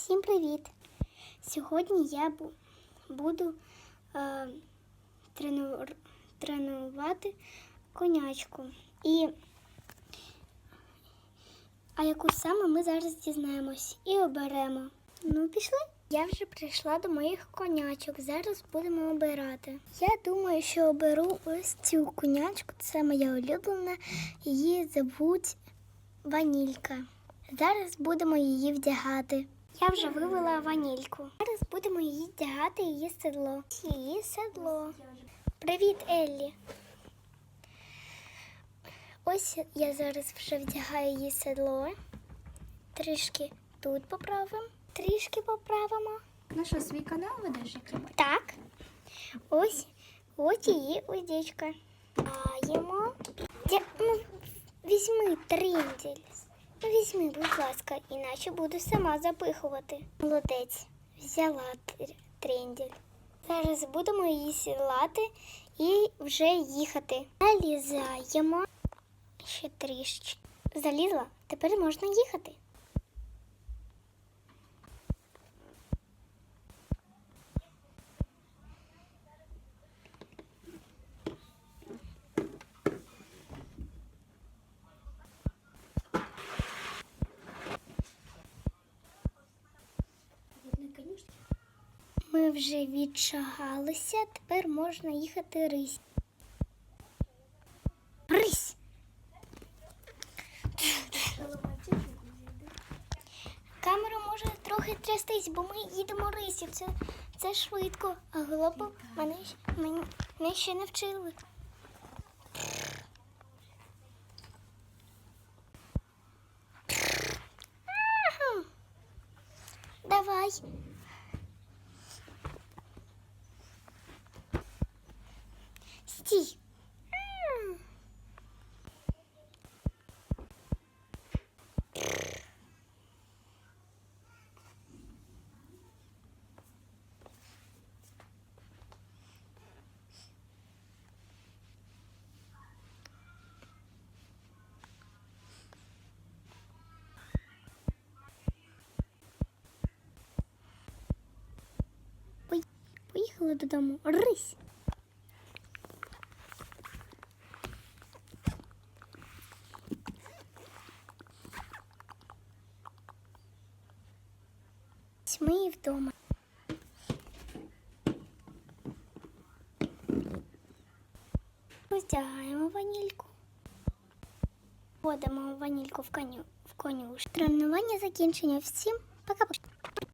Всім привіт! Сьогодні я буду е, трену- тренувати конячку. І а яку саме ми зараз дізнаємось і оберемо. Ну, пішли. Я вже прийшла до моїх конячок. Зараз будемо обирати. Я думаю, що оберу ось цю конячку. Це моя улюблена. Її звуть Ванілька. Зараз будемо її вдягати. Я вже вивела ванільку. Зараз будемо її вдягати її седло. Її седло. Привіт, Еллі. Ось я зараз вже вдягаю її седло. Трішки тут поправимо, трішки поправимо. Ну що, свій канал ведеш? Так. Ось, ось її уздечка. Даємо. Ну, візьми триндель. Візьми, будь ласка, іначе буду сама запихувати. Молодець. Взяла трендель. Зараз будемо її сілати і вже їхати. Залізаємо. Ще трішечки. Залізла, тепер можна їхати. Ми вже відшагалися, тепер можна їхати рись. Рись! Камера може трохи трястись, бо ми їдемо рисі. Це, це швидко, а глобу мене, мене, мене ще не вчили. Давай. Стій. Поїхали додому. Рись. Ми і вдома. Роздягаємо ванільку. Вводимо ванільку в коню в конюш. Тренування закінчення. Всім пока-пока.